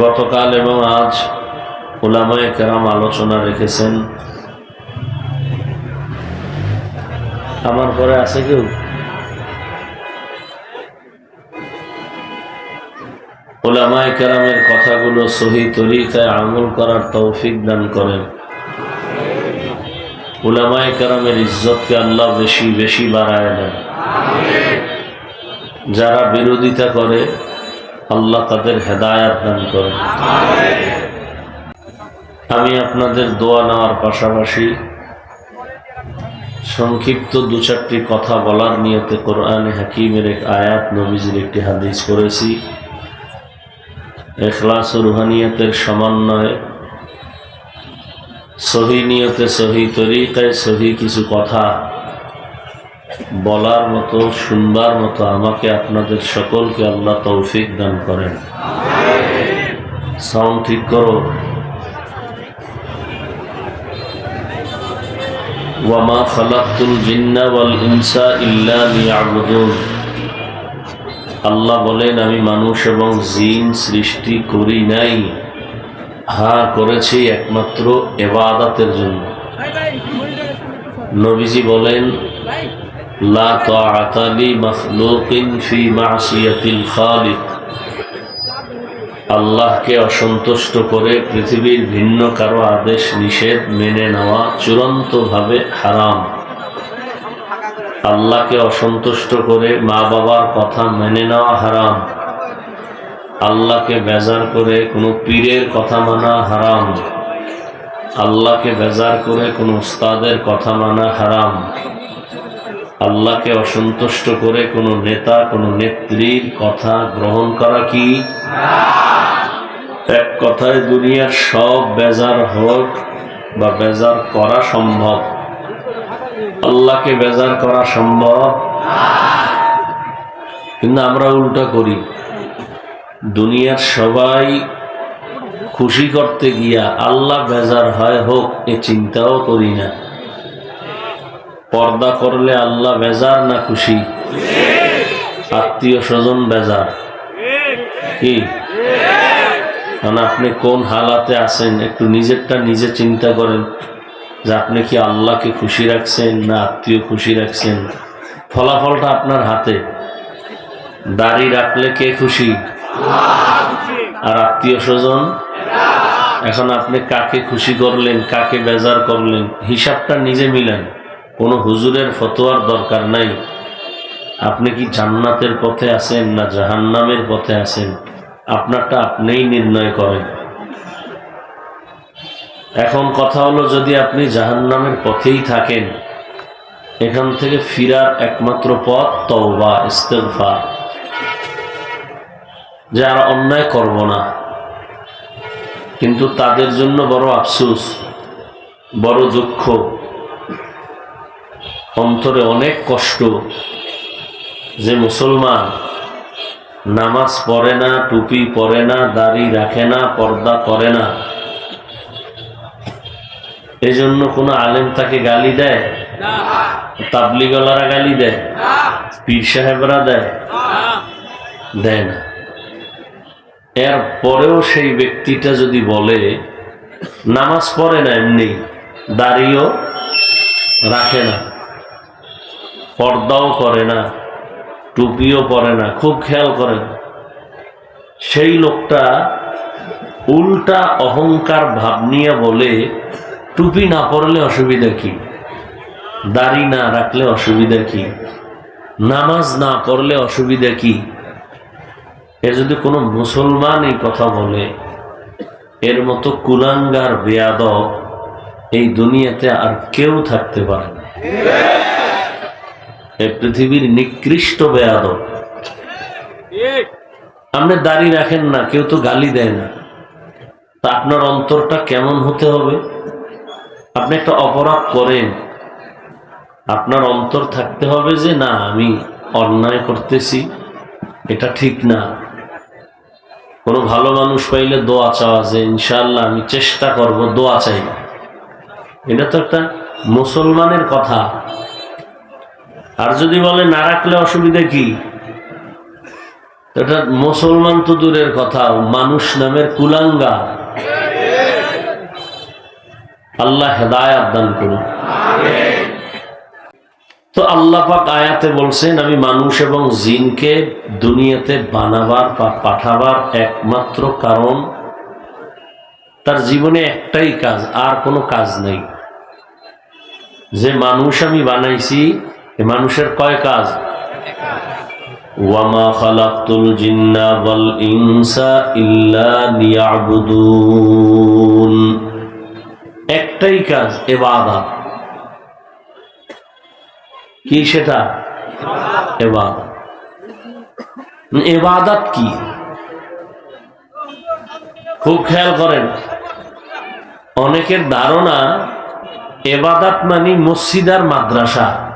গতকাল এবং আজ ওলামায় কেরাম আলোচনা রেখেছেন। আমার পরে আছে কেউ? ওলামায় কেরামের কথাগুলো সহি তরিকায় আমল করার তৌফিক দান করেন। ওলামায় কেরামের ইজ্জতকে আল্লাহ বেশি বেশি বাড়ায় নেন। যারা বিরোধিতা করে আল্লাহ তাদের হেদায়াত দান করেন। আমি আপনাদের দোয়া নেওয়ার পাশাপাশি সংক্ষিপ্ত দু চারটি কথা বলার নিয়তে কোরআন হাকিমের এক আয়াত নবীজির একটি হাদিস করেছি এখলাস ও রুহানিয়তের সমন্বয়ে, সহি নিয়তে সহি তরিকায় সহি কিছু কথা বলার মতো, শুনবার মতো আমাকে আপনাদের সকলকে আল্লাহ তৌফিক দান করেন। সাউন্ড ঠিক করো। ওয়ামা খালাকুল ইনসা ইল্লা আল্লাহ বলেন, আমি মানুষ এবং জিন সৃষ্টি করি নাই। হা, করেছি একমাত্র এবাদাতের জন্য। নবীজি বলেন তাআতা লি মাখলুকিন ফি মাসিয়াতিল খালিক। আল্লাহকে অসন্তুষ্ট করে পৃথিবীর ভিন্ন কারও আদেশ নিষেধ মেনে নেওয়া চূড়ান্তভাবে হারাম। আল্লাহকে অসন্তুষ্ট করে মা বাবার কথা মেনে নেওয়া হারাম। আল্লাহকে বেজার করে কোনো পীরের কথা মানা হারাম। আল্লাহকে বেজার করে কোনো উস্তাদের কথা মানা হারাম। আল্লাহকে অসন্তুষ্ট করে কোনো নেতা, কোনো নেত্রীর কথা গ্রহণ করা কি? এক কথায় দুনিয়ার সব বেজার হোক বা বেজার করা সম্ভব। আল্লাহকে বেজার করা সম্ভব? কিন্তু আমরা উল্টা করি। দুনিয়ার সবাই খুশি করতে গিয়া আল্লাহ বেজার হয় হোক, এ চিন্তাও করি না। পর্দা করলে আল্লাহ বেজার না খুশি? আত্মীয় স্বজন বেজার। কি? কারণ আপনি কোন হালাতে আছেন? একটু নিজেরটা নিজে চিন্তা করেন যে আপনি কি আল্লাহকে খুশি রাখছেন না আত্মীয় খুশি রাখছেন? ফলাফলটা আপনার হাতে। দাড়ি রাখলে কে খুশি? আর আত্মীয় স্বজন এখন আপনি কাকে খুশি করলেন, কাকে বেজার করলেন? হিসাবটা নিজে মিলেন। কোনো হুজুরের ফতোয়ার দরকার নাই। আপনি কি জান্নাতের পথে আছেন না জাহান্নামের পথে আছেন? আপনারটা আপনিই নির্ণয় করেন। এখন কথা হলো, যদি আপনি জাহান্নামের পথেই থাকেন, এখান থেকে ফিরার একমাত্র পথ তওবা, ইস্তেগফার। যে আর অন্যায় করব না। কিন্তু তাদের জন্য বড় আফসুস, বড় দুঃখ। অন্তরে অনেক কষ্ট যে মুসলমান নামাজ পড়ে না, টুপি পরে না, দাড়ি রাখে না, পর্দা করে না। এই জন্য কোনো আলেম তাকে গালি দেয়? তাবলিগলারা গালি দেয়? পীর সাহেবরা দেয়? দেয় না। এর পরেও সেই ব্যক্তিটা যদি বলে, নামাজ পড়ে না এমনি, দাড়িও রাখে না। পর্দাও করে না, টুপিও পরে না, খুব খেয়াল করেন। সেই লোকটা উল্টা অহংকার ভাব নিয়ে বলে, টুপি না পরলে অসুবিধা কি? দাড়ি না রাখলে অসুবিধা কি? নামাজ না পড়লে অসুবিধা কি? এ যদি কোনো মুসলমান এই কথা বলে, এর মতো কুলাঙ্গার বেয়াদব এই দুনিয়াতে আর কেউ থাকতে পারে না। এই পৃথিবীর নিকৃষ্ট বেয়াদব। আপনি দাড়ি রাখেন না, কেউ তো গালি দেয় না। তা আপনার অন্তরটা কেমন হতে হবে? আপনি একটা অপরাধ করেন। আপনার অন্তর থাকতে হবে যে, না, আমি অন্যায় করতেছি, এটা ঠিক না। কোনো ভালো মানুষ পাইলে দোয়া চাওয়া যে ইনশাল্লাহ আমি চেষ্টা করব, দোয়া চাই এটা তো একটা মুসলমানের কথা। আর যদি বলে না রাখলে অসুবিধা কি? এটা মুসলমান তো দূরের কথা, মানুষ নামের কুলাঙ্গা। আল্লাহ হেদায়াত দান করুন। তো আল্লাহ পাক আয়াতে বলছেন, আমি মানুষ এবং জিনকে দুনিয়াতে বানাবার বা পাঠাবার একমাত্র কারণ তার জীবনে একটাই কাজ, আর কোনো কাজ নেই। যে মানুষ আমি বানাইছি মানুষের কয় কাজ? ওয়ামা খালাকতুল জিন্না ইনসা ইল্লা একটাই কাজ, এবাদত। কি সেটা? এবাদত। এবাদত কি? খুব খেয়াল করেন, অনেকের ধারণা এবাদাত মানে মসজিদ মাদ্রাসা।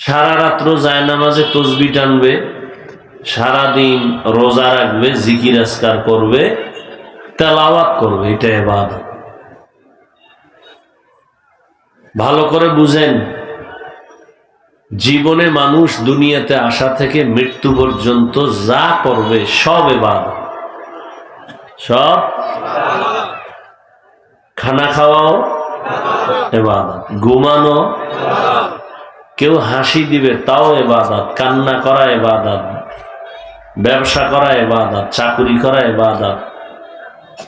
সারা রাত্র যায় নামাজে তসবি টানবে সারাদিন রোজা রাখবে, জিকির আসকার করবে, তেলাওয়াত করবে, এটা এবার ভালো করে বুঝেন, জীবনে মানুষ দুনিয়াতে আসা থেকে মৃত্যু পর্যন্ত যা করবে সব এবাদত সব? খানা খাওয়াও? এবাদত ঘুমানো? কেউ হাসি দিবে তাও এবাদত। কান্না করা এবাদত। ব্যবসা করা এবাদত। চাকুরি করা এবাদত।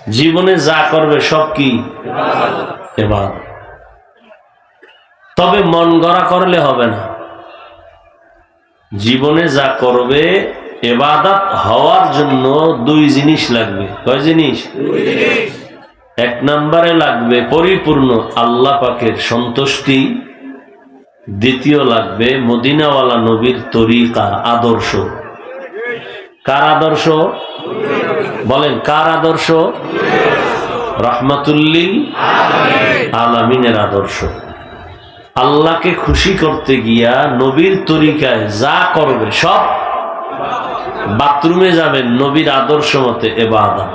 জীবনে যা করবে সব কি? এবাদত। তবে মন গড়া করলে হবে না। জীবনে যা করবে এবাদত হওয়ার জন্য দুই জিনিস লাগবে। কয় জিনিস? এক নম্বরে লাগবে পরিপূর্ণ আল্লাহ পাকের সন্তুষ্টি। দ্বিতীয় লাগবে মদিনাওয়ালা নবীর তরিকা আদর্শ। কার আদর্শ? বলেন, কার আদর্শ? রহমাতুল্লিল আলামিনের আদর্শ। আল্লাহকে খুশি করতে গিয়া নবীর তরিকায় যা করবে সব বাথরুমে যাবেন নবীর আদর্শ মতে এবাদা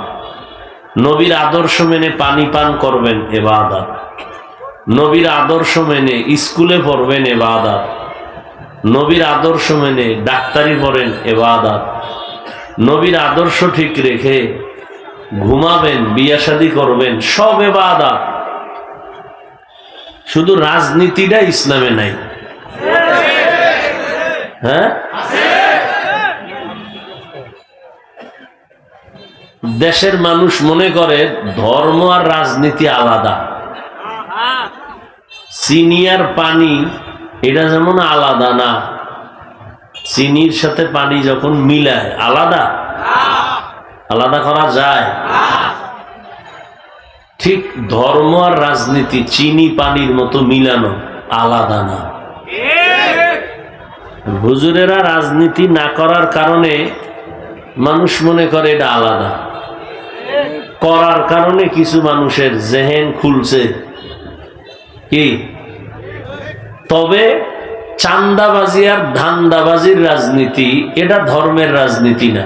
নবীর আদর্শ মেনে পানি পান করবেন এবাদাত। নবীর আদর্শ মেনে স্কুলে পড়বেন এবাদাত। নবীর আদর্শ মেনে ডাক্তারি পড়েন এবাদাত। নবীর আদর্শ ঠিক রেখে ঘুমাবেন, বিয়াশাদি করবেন, সব এবাদাত। শুধু রাজনীতিটা ইসলামে নাই। হ্যাঁ? দেশের মানুষ মনে করে ধর্ম আর রাজনীতি আলাদা। সিনিয়র পানি, এটা যেমন আলাদা না, চিনির সাথে পানি যখন মিলায়, আলাদা? আলাদা করা যায়। ঠিক ধর্ম আর রাজনীতি, চিনি পানির মতো মিলানো আলাদা না। হুজুরেরা রাজনীতি না করার কারণে মানুষ মনে করে এটা আলাদা। করার কারণে কিছু মানুষের জেহেন খুলছে। কি? তবে চান্দাবাজি আর ধান্দাবাজির রাজনীতি, এটা ধর্মের রাজনীতি না।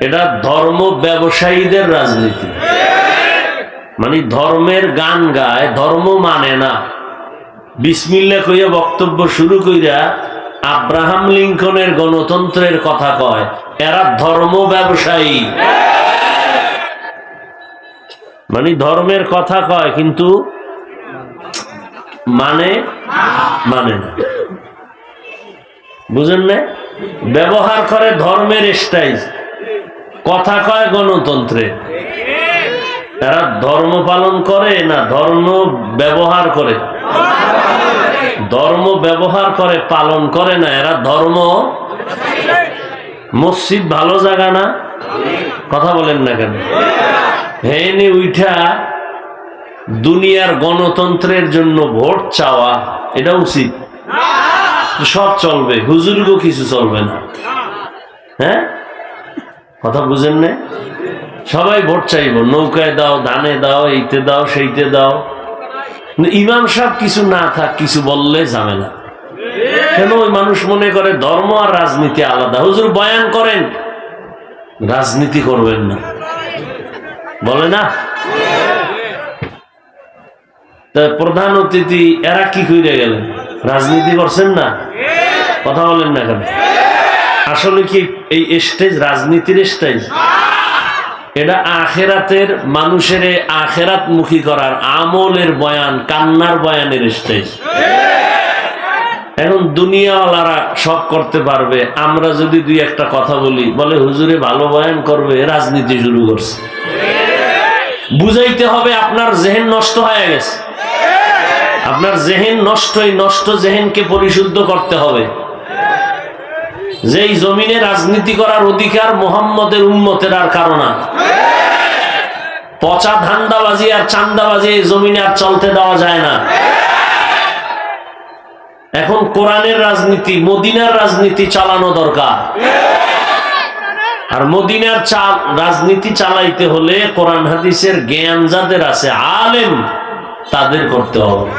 এটা ধর্ম ব্যবসায়ীদের রাজনীতি। মানে ধর্মের গান গায়, ধর্ম মানে না। বিসমিল্লা কইয়া বক্তব্য শুরু কইরা আব্রাহাম লিঙ্কনের গণতন্ত্রের কথা কয়, এরা ধর্ম ব্যবসায়ী। মানে ধর্মের কথা কয়, কিন্তু মানে মানে না। বুঝেন না? ব্যবহার করে ধর্মের স্টাইল কথা কয় গণতন্ত্রে। এরা ধর্ম পালন করে না ধর্ম ব্যবহার করে? ধর্ম ব্যবহার করে, পালন করে না। এরা ধর্ম মসজিদ ভালো জায়গা না? কথা বলেন না কেন? হেনে উইঠা দুনিয়ার গণতন্ত্রের জন্য ভোট চাওয়া, এটা উচিত। সব চলবে হুজুরগো কিছু চলবে না। হ্যাঁ? কথা বুঝেন না সবাই ভোট চাইব, নৌকায় দাও, ধানে দাও, এইতে দাও, সেইতে দাও। ইমাম সাহেব কিছু না থাক, কিছু বললে ঝামেলা কেন ওই মানুষ মনে করে ধর্ম আর রাজনীতি আলাদা? হুজুর বয়ান করেন, রাজনীতি করবেন না। বলে না? প্রধান অতিথি, এরা কি কইরে গেলেন? রাজনীতি করছেন না? কথা বলেন না কেন? আসলে কি এই স্টেজ রাজনীতির স্টেজ এটা আখেরাতের মানুষের আখেরাত মুখী করার আমলের বয়ান, কান্নার বয়ানের স্টেজ এখন দুনিয়াওয়ালারা সব করতে পারবে। আমরা যদি দুই একটা কথা বলি, বলে হুজুরে ভালো বয়ান করবে, রাজনীতি শুরু করছে। বুঝাইতে হবে আপনার জেহেন নষ্ট হয়ে গেছে। আপনার জেহেন নষ্টই নষ্ট, জেহেনকে পরিশুদ্ধ করতে হবে। যেই জমিনে রাজনীতি করার অধিকার মোহাম্মদের উন্মতের আর কারণা পচা ধান্দাবাজি আর চান্দাবাজি এই জমিনে আর চলতে দেওয়া যায় না। এখন কোরআনের রাজনীতি, মদিনার রাজনীতি চালানো দরকার। আর মদিনার চাল, রাজনীতি চালাইতে হলে কোরআন হাদিসের জ্ঞান যাদের আছে, আলেম তাদের করতে হবে।